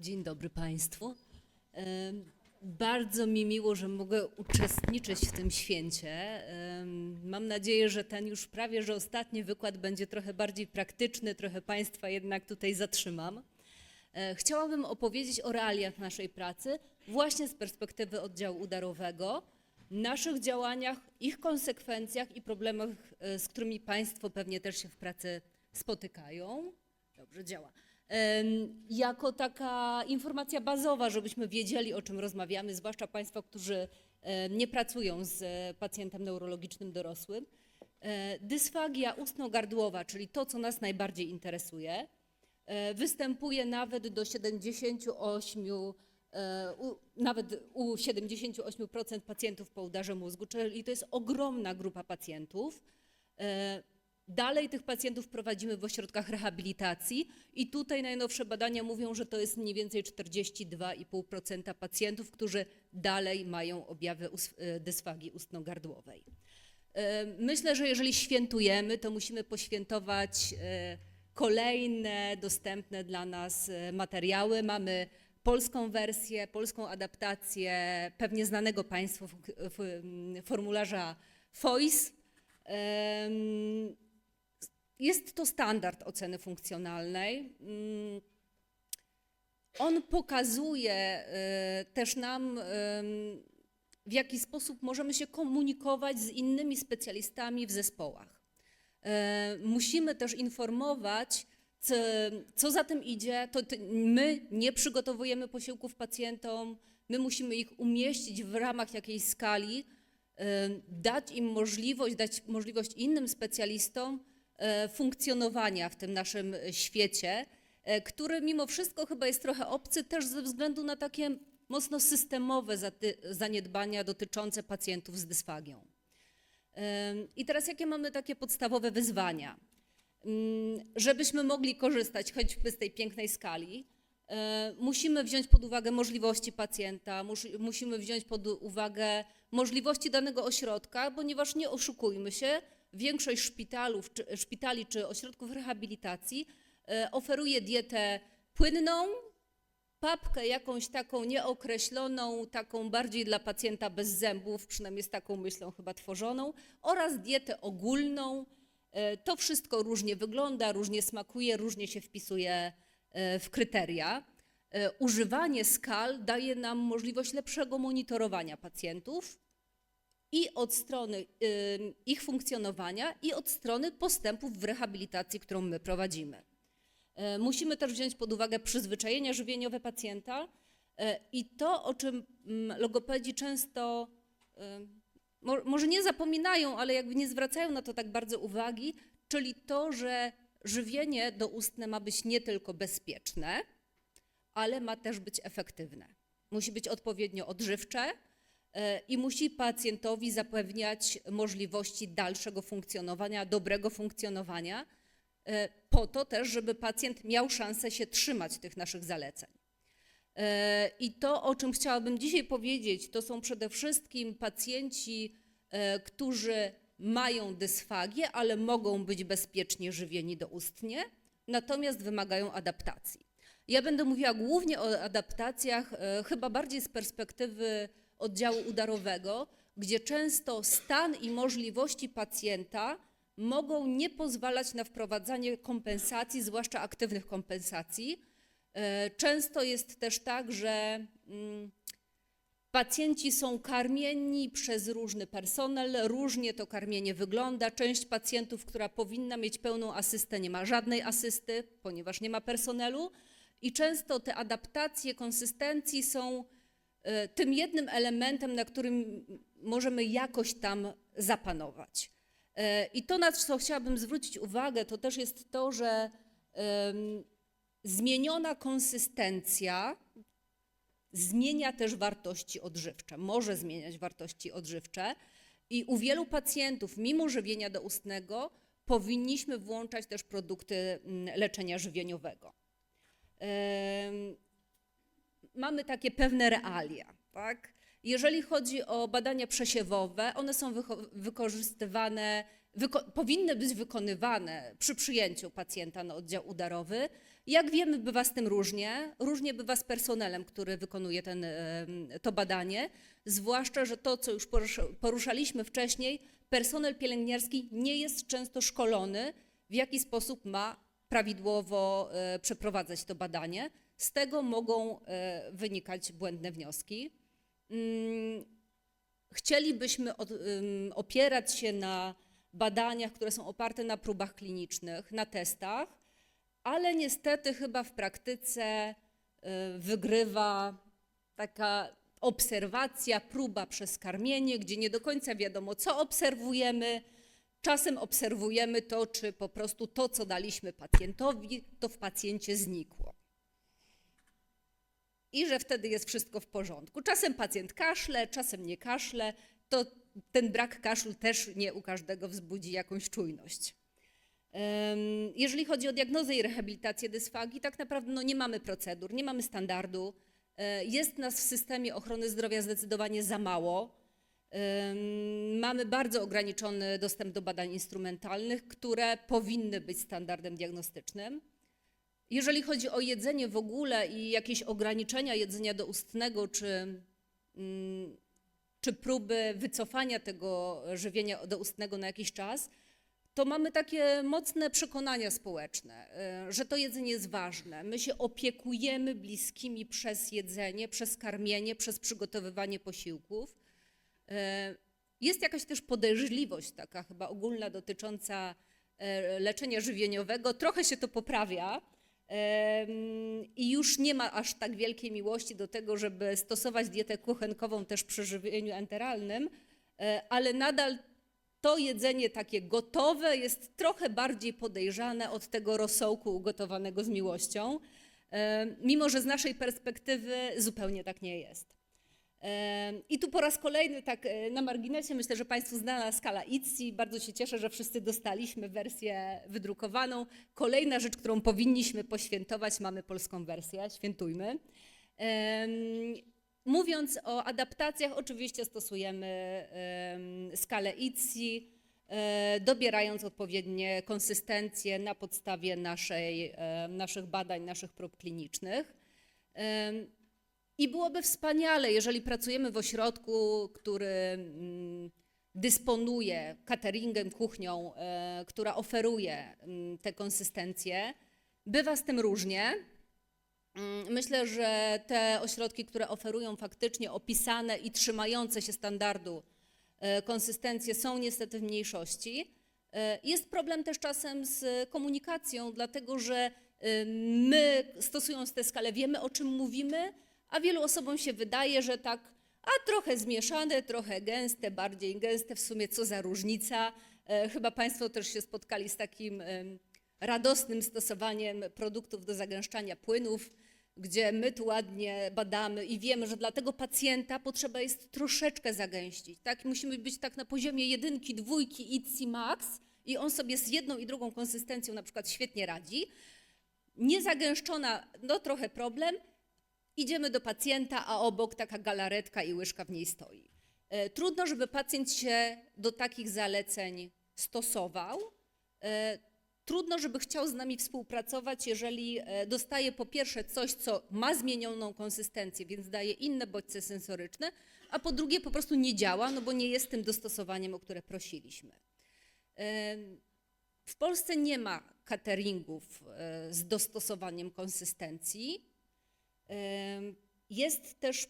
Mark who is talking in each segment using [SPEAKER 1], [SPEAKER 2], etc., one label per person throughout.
[SPEAKER 1] Dzień dobry Państwu. Bardzo mi miło, że mogę uczestniczyć w tym święcie. Mam nadzieję, że ten już prawie że ostatni wykład będzie trochę bardziej praktyczny, trochę Państwa jednak tutaj zatrzymam. E, Chciałabym opowiedzieć o realiach naszej pracy właśnie z perspektywy oddziału udarowego, naszych działaniach, ich konsekwencjach i problemach, e, z którymi Państwo pewnie też się w pracy spotykają. Dobrze działa. Jako taka informacja bazowa, żebyśmy wiedzieli, o czym rozmawiamy, zwłaszcza Państwo, którzy nie pracują z e, pacjentem neurologicznym dorosłym. E, Dysfagia ustno-gardłowa, czyli to, co nas najbardziej interesuje, e, występuje nawet do 78, e, u, nawet u 78% pacjentów po udarze mózgu, czyli to jest ogromna grupa pacjentów. Dalej tych pacjentów prowadzimy w ośrodkach rehabilitacji i tutaj najnowsze badania mówią, że to jest mniej więcej 42,5% pacjentów, którzy dalej mają objawy e, dysfagii ustno-gardłowej. E, Myślę, że jeżeli świętujemy, to musimy poświętować e, kolejne dostępne dla nas materiały. Mamy polską wersję, polską adaptację pewnie znanego Państwu formularza FOIS. Jest to standard oceny funkcjonalnej. Mm, On pokazuje e, też nam, em, w jaki sposób możemy się komunikować z innymi specjalistami w zespołach. E, Musimy też informować, co, za tym idzie. To my nie przygotowujemy posiłków pacjentom, my musimy ich umieścić w ramach jakiejś skali, dać im możliwość, dać możliwość innym specjalistom funkcjonowania w tym naszym e, świecie, e, który mimo wszystko chyba jest trochę obcy też ze względu na takie mocno systemowe zaniedbania dotyczące pacjentów z dysfagią. I teraz jakie mamy takie podstawowe wyzwania? Ym, Żebyśmy mogli korzystać choćby z tej pięknej skali, e, musimy wziąć pod uwagę możliwości pacjenta, mus- musimy wziąć pod uwagę możliwości danego ośrodka, ponieważ nie oszukujmy się, większość szpitalów, czy, szpitali czy ośrodków rehabilitacji e, oferuje dietę płynną, papkę jakąś taką nieokreśloną, taką bardziej dla pacjenta bez zębów, przynajmniej z taką myślą chyba tworzoną, oraz dietę ogólną. E, To wszystko różnie wygląda, różnie smakuje, różnie się wpisuje e, w kryteria. Używanie skal daje nam możliwość lepszego monitorowania pacjentów i od strony ym, ich funkcjonowania, i od strony postępów w rehabilitacji, którą my prowadzimy. E, Musimy też wziąć pod uwagę przyzwyczajenia żywieniowe pacjenta e, i to, o czym mm, logopedzi często mo- może nie zapominają, ale jakby nie zwracają na to tak bardzo uwagi, czyli to, że żywienie doustne ma być nie tylko bezpieczne, ale ma też być efektywne. Musi być odpowiednio odżywcze i musi pacjentowi zapewniać możliwości dalszego funkcjonowania, dobrego funkcjonowania, e, po to też, żeby pacjent miał szansę się trzymać tych naszych zaleceń. E, I to, o czym chciałabym dzisiaj powiedzieć, to są przede wszystkim pacjenci, e, którzy mają dysfagię, ale mogą być bezpiecznie żywieni doustnie, natomiast wymagają adaptacji. Ja będę mówiła głównie o adaptacjach, e, chyba bardziej z perspektywy oddziału udarowego, gdzie często stan i możliwości pacjenta mogą nie pozwalać na wprowadzanie kompensacji, zwłaszcza aktywnych kompensacji. E, Często jest też tak, że mm, pacjenci są karmieni przez różny personel, różnie to karmienie wygląda. Część pacjentów, która powinna mieć pełną asystę, nie ma żadnej asysty, ponieważ nie ma personelu. I często te adaptacje konsystencji są tym jednym elementem, na którym możemy jakoś tam zapanować. E, I to, na co chciałabym zwrócić uwagę, to też jest to, że zmieniona konsystencja zmienia też wartości odżywcze, może zmieniać wartości odżywcze i u wielu pacjentów, mimo żywienia doustnego, powinniśmy włączać też produkty mm, leczenia żywieniowego. Mamy takie pewne realia, tak? Jeżeli chodzi o badania przesiewowe, one są wykorzystywane, wyko- powinny być wykonywane przy przyjęciu pacjenta na oddział udarowy Jak wiemy, bywa z tym różnie. Różnie bywa z personelem, który wykonuje ten, to badanie. Zwłaszcza, że to, co już porusza- poruszaliśmy wcześniej, personel pielęgniarski nie jest często szkolony, w jaki sposób ma prawidłowo e, przeprowadzać to badanie. Z tego mogą e, wynikać błędne wnioski. Mm, Chcielibyśmy opierać się na badaniach, które są oparte na próbach klinicznych, na testach, ale niestety chyba w praktyce y, wygrywa taka obserwacja, próba przez karmienie, gdzie nie do końca wiadomo, co obserwujemy. Czasem obserwujemy to, czy po prostu to, co daliśmy pacjentowi, to w pacjencie znikło i że wtedy jest wszystko w porządku. Czasem pacjent kaszle, czasem nie kaszle, to ten brak kaszlu też nie u każdego wzbudzi jakąś czujność. Jeżeli chodzi o diagnozę i rehabilitację dysfagii, tak naprawdę no, nie mamy procedur, nie mamy standardu. E, Jest nas w systemie ochrony zdrowia zdecydowanie za mało. Mamy bardzo ograniczony dostęp do badań instrumentalnych, które powinny być standardem diagnostycznym. Jeżeli chodzi o jedzenie w ogóle i jakieś ograniczenia jedzenia doustnego, czy, mm, czy próby wycofania tego żywienia doustnego na jakiś czas, to mamy takie mocne przekonania społeczne, y, że to jedzenie jest ważne. My się opiekujemy bliskimi przez jedzenie, przez karmienie, przez przygotowywanie posiłków. Y, Jest jakaś też podejrzliwość taka chyba ogólna dotycząca e, leczenia żywieniowego. Trochę się to poprawia. I już nie ma aż tak wielkiej miłości do tego, żeby stosować dietę kuchenkową też przy żywieniu enteralnym, e, ale nadal to jedzenie takie gotowe jest trochę bardziej podejrzane od tego rosołku ugotowanego z miłością, e, mimo że z naszej perspektywy zupełnie tak nie jest. I tu po raz kolejny, tak e, na marginesie, myślę, że Państwu znana skala ITSI. Bardzo się cieszę, że wszyscy dostaliśmy wersję wydrukowaną. Kolejna rzecz, którą powinniśmy poświętować, mamy polską wersję, świętujmy. Mówiąc o adaptacjach, oczywiście stosujemy em, skalę ITSI, e, dobierając odpowiednie konsystencje na podstawie naszej, e, naszych badań, naszych prób klinicznych. I byłoby wspaniale, jeżeli pracujemy w ośrodku, który mm, dysponuje cateringiem, kuchnią, e, która oferuje mm, te konsystencje. Bywa z tym różnie. Mm, Myślę, że te ośrodki, które oferują faktycznie opisane i trzymające się standardu e, konsystencje są niestety w mniejszości. E, Jest problem też czasem z komunikacją, dlatego że my stosując tę skalę wiemy o czym mówimy, a wielu osobom się wydaje, że tak, a trochę zmieszane, trochę gęste, bardziej gęste, w sumie co za różnica. E, Chyba Państwo też się spotkali z takim radosnym stosowaniem produktów do zagęszczania płynów, gdzie my tu ładnie badamy i wiemy, że dla tego pacjenta potrzeba jest troszeczkę zagęścić. Tak? Musimy być tak na poziomie jedynki, dwójki, ITSI max i on sobie z jedną i drugą konsystencją na przykład świetnie radzi. Niezagęszczona, no trochę problem, Idziemy do pacjenta, a obok taka galaretka i łyżka w niej stoi. E, Trudno, żeby pacjent się do takich zaleceń stosował. E, Trudno, żeby chciał z nami współpracować, jeżeli e, dostaje po pierwsze coś, co ma zmienioną konsystencję, więc daje inne bodźce sensoryczne, a po drugie po prostu nie działa, no bo nie jest tym dostosowaniem, o które prosiliśmy. W Polsce nie ma cateringów z dostosowaniem konsystencji. Jest też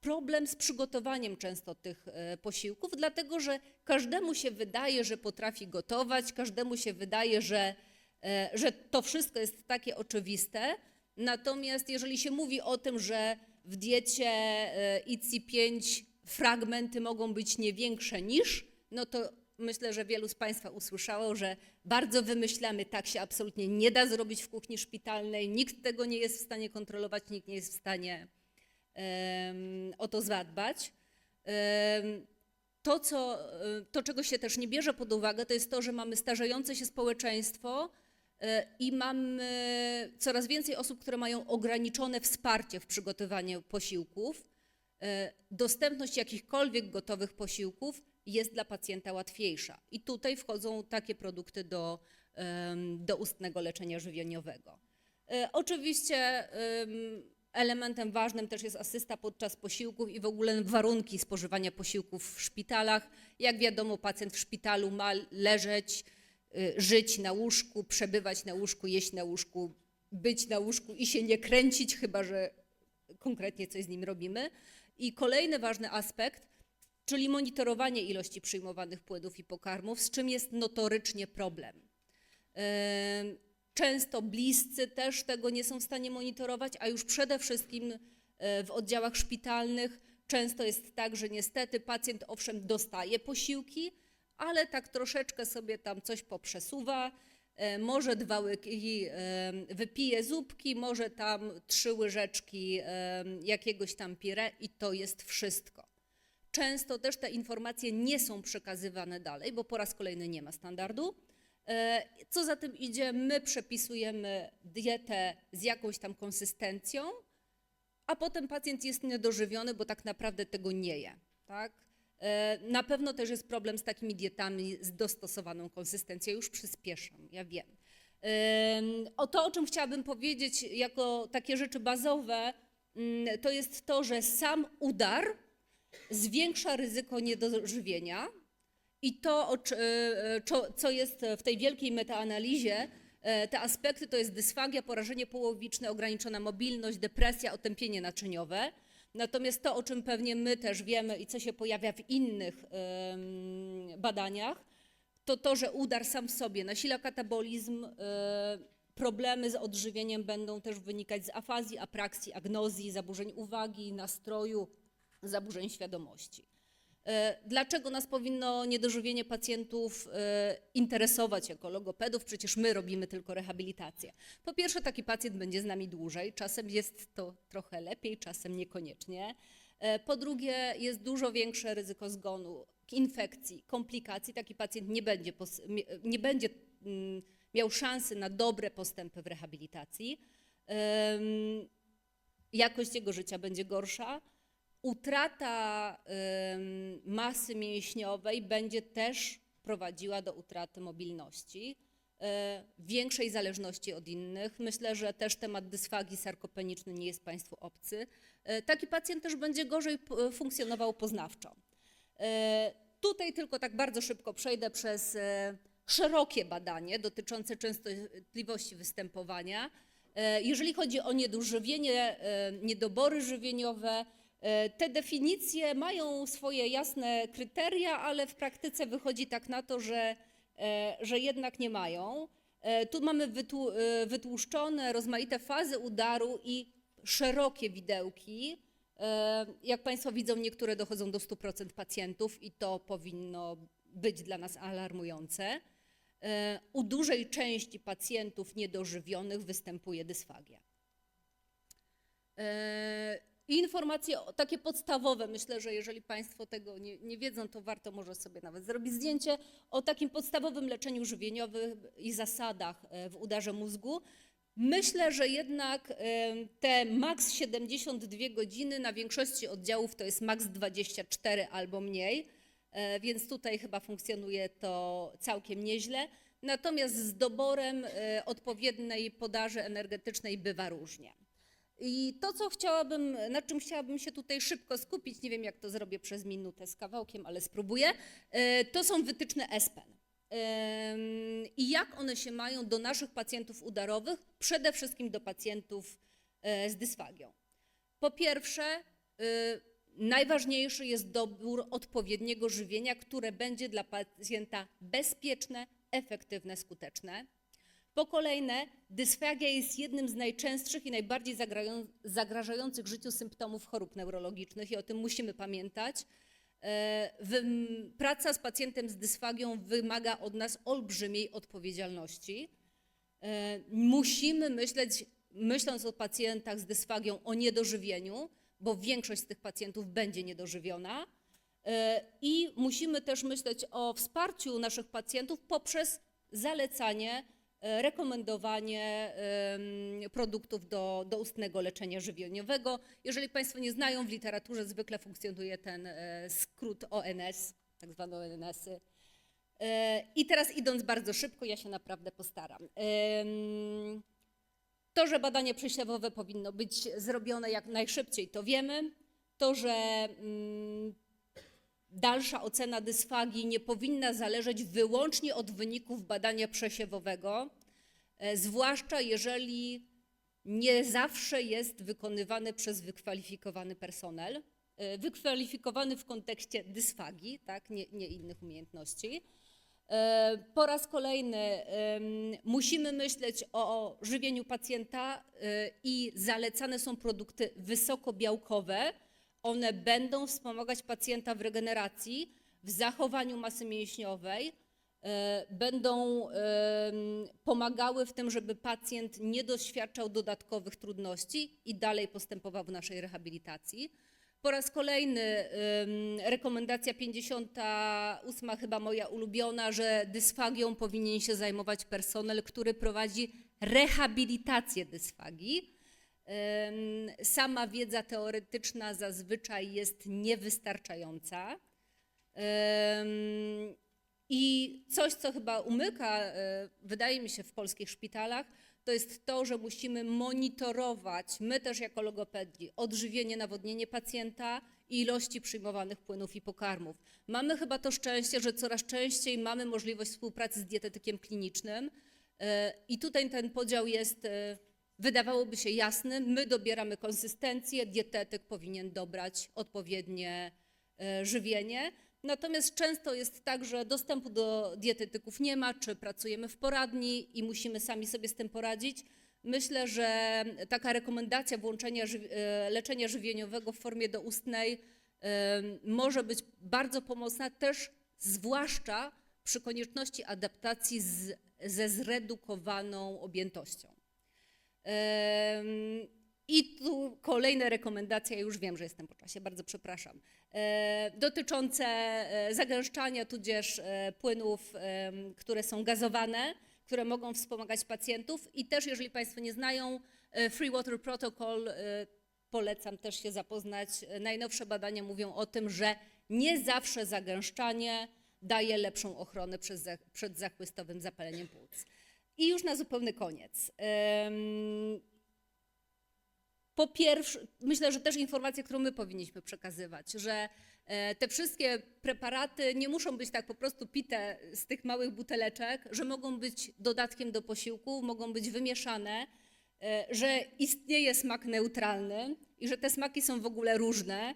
[SPEAKER 1] problem z przygotowaniem często tych e, posiłków, dlatego że każdemu się wydaje, że potrafi gotować, każdemu się wydaje, że, e, że to wszystko jest takie oczywiste. Natomiast jeżeli się mówi o tym, że w diecie e, ICI-5 fragmenty mogą być nie większe niż, no to myślę, że wielu z Państwa usłyszało, że bardzo wymyślamy, tak się absolutnie nie da zrobić w kuchni szpitalnej, nikt tego nie jest w stanie kontrolować, nikt nie jest w stanie em, o to zadbać. Em, To, co, e, to, czego się też nie bierze pod uwagę, to jest to, że mamy starzejące się społeczeństwo e, i mamy coraz więcej osób, które mają ograniczone wsparcie w przygotowaniu posiłków. E, Dostępność jakichkolwiek gotowych posiłków jest dla pacjenta łatwiejsza. I tutaj wchodzą takie produkty do, do ustnego leczenia żywieniowego. E, Oczywiście elementem ważnym też jest asysta podczas posiłków i w ogóle warunki spożywania posiłków w szpitalach. Jak wiadomo, pacjent w szpitalu ma leżeć, y, żyć na łóżku, przebywać na łóżku, jeść na łóżku, być na łóżku i się nie kręcić, chyba że konkretnie coś z nim robimy. I kolejny ważny aspekt, czyli monitorowanie ilości przyjmowanych płynów i pokarmów, z czym jest notorycznie problem. Em, Często bliscy też tego nie są w stanie monitorować, a już przede wszystkim e, w oddziałach szpitalnych często jest tak, że niestety pacjent owszem dostaje posiłki, ale tak troszeczkę sobie tam coś poprzesuwa, e, może dwa łyki e, wypije zupki, może tam trzy łyżeczki e, jakiegoś tam pire i to jest wszystko. Często też te informacje nie są przekazywane dalej, bo po raz kolejny nie ma standardu. E, Co za tym idzie, my przepisujemy dietę z jakąś tam konsystencją, a potem pacjent jest niedożywiony, bo tak naprawdę tego nie je. Tak? E, Na pewno też jest problem z takimi dietami z dostosowaną konsystencją. Już przyspieszam, ja wiem. Em, O to, o czym chciałabym powiedzieć jako takie rzeczy bazowe, mm, to jest to, że sam udar zwiększa ryzyko niedożywienia i to, e, czo- co jest w tej wielkiej metaanalizie, e, te aspekty to jest dysfagia, porażenie połowiczne, ograniczona mobilność, depresja, otępienie naczyniowe. Natomiast to, o czym pewnie my też wiemy i co się pojawia w innych badaniach, to to, że udar sam w sobie nasila katabolizm, e, problemy z odżywieniem będą też wynikać z afazji, apraksji, agnozji, zaburzeń uwagi, nastroju, zaburzeń świadomości. E, Dlaczego nas powinno niedożywienie pacjentów e, interesować jako logopedów? Przecież my robimy tylko rehabilitację. Po pierwsze, taki pacjent będzie z nami dłużej, czasem jest to trochę lepiej, czasem niekoniecznie. E, Po drugie, jest dużo większe ryzyko zgonu, infekcji, komplikacji. Taki pacjent nie będzie, nie będzie mm, miał szansy na dobre postępy w rehabilitacji. Jakość jego życia będzie gorsza. Utrata masy mięśniowej będzie też prowadziła do utraty mobilności, e, większej zależności od innych. Myślę, że też temat dysfagii sarkopenicznej nie jest Państwu obcy. E, Taki pacjent też będzie gorzej funkcjonował poznawczo. E, Tutaj tylko tak bardzo szybko przejdę przez szerokie badanie dotyczące częstotliwości występowania. Jeżeli chodzi o niedożywienie, niedobory żywieniowe, te definicje mają swoje jasne kryteria, ale w praktyce wychodzi tak na to, że, e, że jednak nie mają. E, Tu mamy wytłu- e, wytłuszczone rozmaite fazy udaru i szerokie widełki. E, Jak Państwo widzą, niektóre dochodzą do 100% pacjentów i to powinno być dla nas alarmujące. E, U dużej części pacjentów niedożywionych występuje dysfagia. I informacje takie podstawowe, myślę, że jeżeli Państwo tego nie, nie wiedzą, to warto może sobie nawet zrobić zdjęcie o takim podstawowym leczeniu żywieniowym i zasadach e, w udarze mózgu. Myślę, że jednak e, te maks 72 godziny na większości oddziałów to jest maks 24 albo mniej, e, więc tutaj chyba funkcjonuje to całkiem nieźle. Natomiast z doborem odpowiedniej podaży energetycznej bywa różnie. I to, co chciałabym, na czym chciałabym się tutaj szybko skupić, nie wiem jak to zrobię przez minutę z kawałkiem, ale spróbuję, e, to są wytyczne ESPEN. Em, I jak one się mają do naszych pacjentów udarowych, przede wszystkim do pacjentów e, z dysfagią. Po pierwsze, najważniejszy jest dobór odpowiedniego żywienia, które będzie dla pacjenta bezpieczne, efektywne, skuteczne. Po kolejne, dysfagia jest jednym z najczęstszych i najbardziej zagrażających życiu symptomów chorób neurologicznych i o tym musimy pamiętać. E, Praca z pacjentem z dysfagią wymaga od nas olbrzymiej odpowiedzialności. E, Musimy myśleć, myśląc o pacjentach z dysfagią, o niedożywieniu, bo większość z tych pacjentów będzie niedożywiona. E, I musimy też myśleć o wsparciu naszych pacjentów poprzez zalecanie, rekomendowanie em, produktów do, do ustnego leczenia żywieniowego. Jeżeli Państwo nie znają, w literaturze zwykle funkcjonuje ten e, skrót ONS, tak zwane ONS-y. E, I teraz idąc bardzo szybko, ja się naprawdę postaram. To, że badanie przesiewowe powinno być zrobione jak najszybciej, to wiemy. To, że mm, dalsza ocena dysfagii nie powinna zależeć wyłącznie od wyników badania przesiewowego, e, zwłaszcza jeżeli nie zawsze jest wykonywany przez wykwalifikowany personel, e, wykwalifikowany w kontekście dysfagii, tak, nie, nie innych umiejętności. E, Po raz kolejny musimy myśleć o żywieniu pacjenta i zalecane są produkty wysokobiałkowe. One będą wspomagać pacjenta w regeneracji, w zachowaniu masy mięśniowej, e, będą pomagały w tym, żeby pacjent nie doświadczał dodatkowych trudności i dalej postępował w naszej rehabilitacji. Po raz kolejny rekomendacja 58, chyba moja ulubiona, że dysfagią powinien się zajmować personel, który prowadzi rehabilitację dysfagii. Sama wiedza teoretyczna zazwyczaj jest niewystarczająca. I coś, co chyba umyka, e, wydaje mi się, w polskich szpitalach, to jest to, że musimy monitorować, my też jako logopedzi, odżywienie, nawodnienie pacjenta i ilości przyjmowanych płynów i pokarmów. Mamy chyba to szczęście, że coraz częściej mamy możliwość współpracy z dietetykiem klinicznym e, i tutaj ten podział jest, e, wydawałoby się jasny. My dobieramy konsystencję, dietetyk powinien dobrać odpowiednie e, żywienie. Natomiast często jest tak, że dostępu do dietetyków nie ma, czy pracujemy w poradni i musimy sami sobie z tym poradzić. Myślę, że taka rekomendacja włączenia ży- e, leczenia żywieniowego w formie doustnej może być bardzo pomocna też, zwłaszcza przy konieczności adaptacji z, ze zredukowaną objętością. I tu kolejne rekomendacje, ja już wiem, że jestem po czasie, bardzo przepraszam, e, dotyczące e, zagęszczania tudzież e, płynów, które są gazowane, które mogą wspomagać pacjentów i też, jeżeli Państwo nie znają, Free Water Protocol, polecam też się zapoznać. Najnowsze badania mówią o tym, że nie zawsze zagęszczanie daje lepszą ochronę przed, za- przed zachłystowym zapaleniem płuc. I już na zupełny koniec. Po pierwsze, myślę, że też informacja, którą my powinniśmy przekazywać, że e, te wszystkie preparaty nie muszą być tak po prostu pite z tych małych buteleczek, że mogą być dodatkiem do posiłku, mogą być wymieszane, e, że istnieje smak neutralny i że te smaki są w ogóle różne.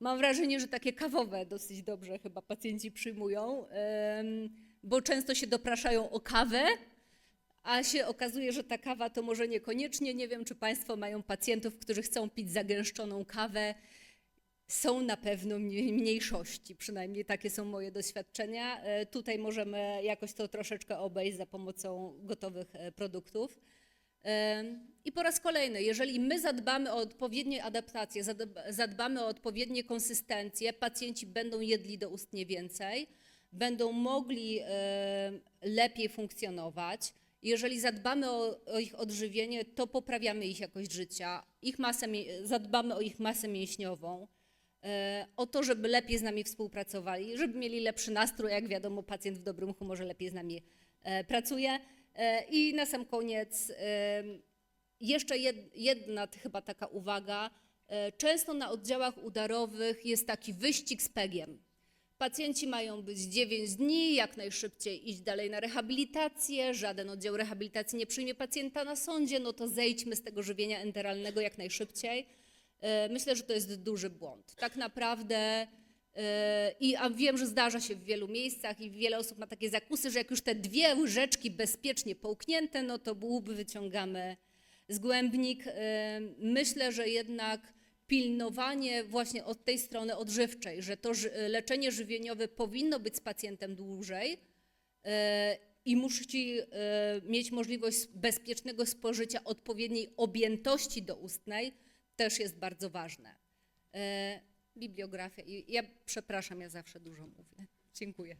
[SPEAKER 1] Mam wrażenie, że takie kawowe dosyć dobrze chyba pacjenci przyjmują, bo często się dopraszają o kawę, a się okazuje, że ta kawa to może niekoniecznie. Nie wiem, czy Państwo mają pacjentów, którzy chcą pić zagęszczoną kawę. Są na pewno mniej- mniejszości, przynajmniej takie są moje doświadczenia. E, Tutaj możemy jakoś to troszeczkę obejść za pomocą gotowych e, produktów. Em, I po raz kolejny, jeżeli my zadbamy o odpowiednie adaptacje, zadb- zadbamy o odpowiednie konsystencje, pacjenci będą jedli doustnie więcej, będą mogli e, lepiej funkcjonować. Jeżeli zadbamy o, o ich odżywienie, to poprawiamy ich jakość życia, ich masę, zadbamy o ich masę mięśniową, e, o to, żeby lepiej z nami współpracowali, żeby mieli lepszy nastrój. Jak wiadomo, pacjent w dobrym humorze lepiej z nami e, pracuje. I na sam koniec jeszcze jed- jedna chyba taka uwaga. Często na oddziałach udarowych jest taki wyścig z pegiem. Pacjenci mają być 9 dni, jak najszybciej iść dalej na rehabilitację. Żaden oddział rehabilitacji nie przyjmie pacjenta na sądzie, no to zejdźmy z tego żywienia enteralnego jak najszybciej. E, Myślę, że to jest duży błąd. Tak naprawdę e, i a wiem, że zdarza się w wielu miejscach i wiele osób ma takie zakusy, że jak już te dwie łyżeczki bezpiecznie połknięte, no to łby wyciągamy zgłębnik. E, Myślę, że jednak pilnowanie właśnie od tej strony odżywczej, że to leczenie żywieniowe powinno być z pacjentem dłużej e, i musi e, mieć możliwość bezpiecznego spożycia odpowiedniej objętości doustnej, też jest bardzo ważne. E, Bibliografia. Ja przepraszam, ja zawsze dużo mówię. Dziękuję.